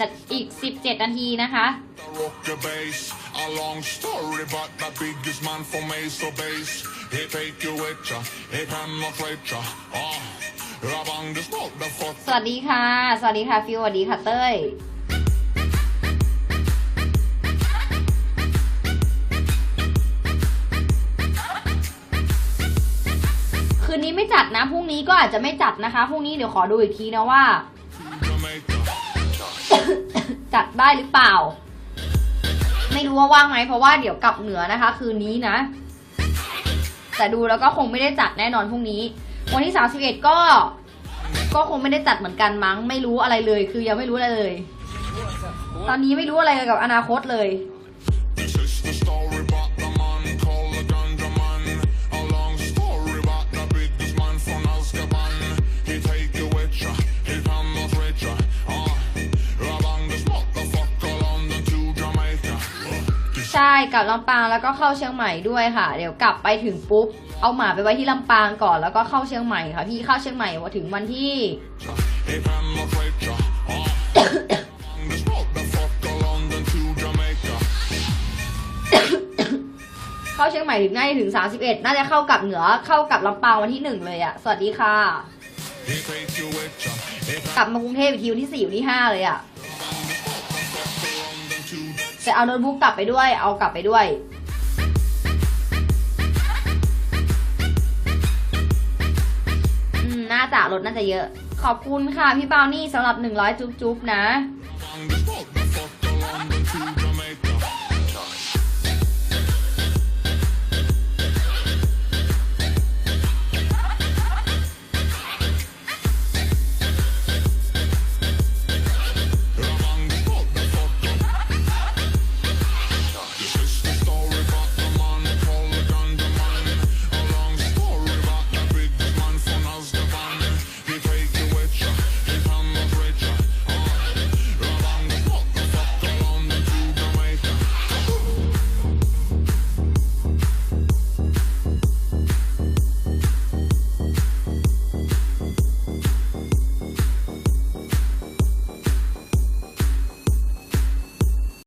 นาอีก 17 นาทีนะคะ rock your bass. A long story, but the biggest man from Ace of Base. He take you with ya, he penetrate ya. Ah, Rabang this motherfucker. สวัสดีค่ะ สวัสดีค่ะ ฟิวสวัสดีค่ะเต้ยคืนนี้ไม่จัดนะพรุ่งนี้ก็อาจจะไม่จัดนะคะพรุ่งนี้เดี๋ยวขอดูอีกทีนะว่า Jamaica. จัดได้หรือเปล่า ไม่รู้ว่าว่างไหมเพราะว่าเดี๋ยวกลับเหนือนะคะ คืนนี้นะ แต่ดูแล้วก็คงไม่ได้จัดแน่นอนพรุ่งนี้ วันที่ 31 ก็ ก็คงไม่ได้จัดเหมือนกันมั้ง ไม่รู้อะไรเลย คือยังไม่รู้อะไรเลย ตอนนี้ไม่รู้อะไรเกี่ยวกับอนาคตเลย ใช่กลับลำปางแล้วก็เข้าเชียงใหม่ด้วยค่ะ เดี๋ยวกลับไปถึงปุ๊บเอาหมาไปไว้ที่ลำปางก่อนแล้วก็เข้าเชียงใหม่ค่ะพี่เข้าเชียงใหม่ว่าถึงวันที่ เข้าเชียงใหม่ถึงน่าจะถึง 31 น่าจะเข้ากับเหนือเข้ากับลำปางวันที่หนึ่งเลยอะสวัสดีค่ะ กลับมากรุงเทพอีกทีวันที่สี่วันที่ห้าเลยอะ จะเอาโน้ตบุ๊กกลับไปด้วย เอากลับไปด้วย อืม น่าจะรถน่าจะเยอะ ขอบคุณค่ะพี่เปานี่สำหรับ 100 จุ๊บๆนะ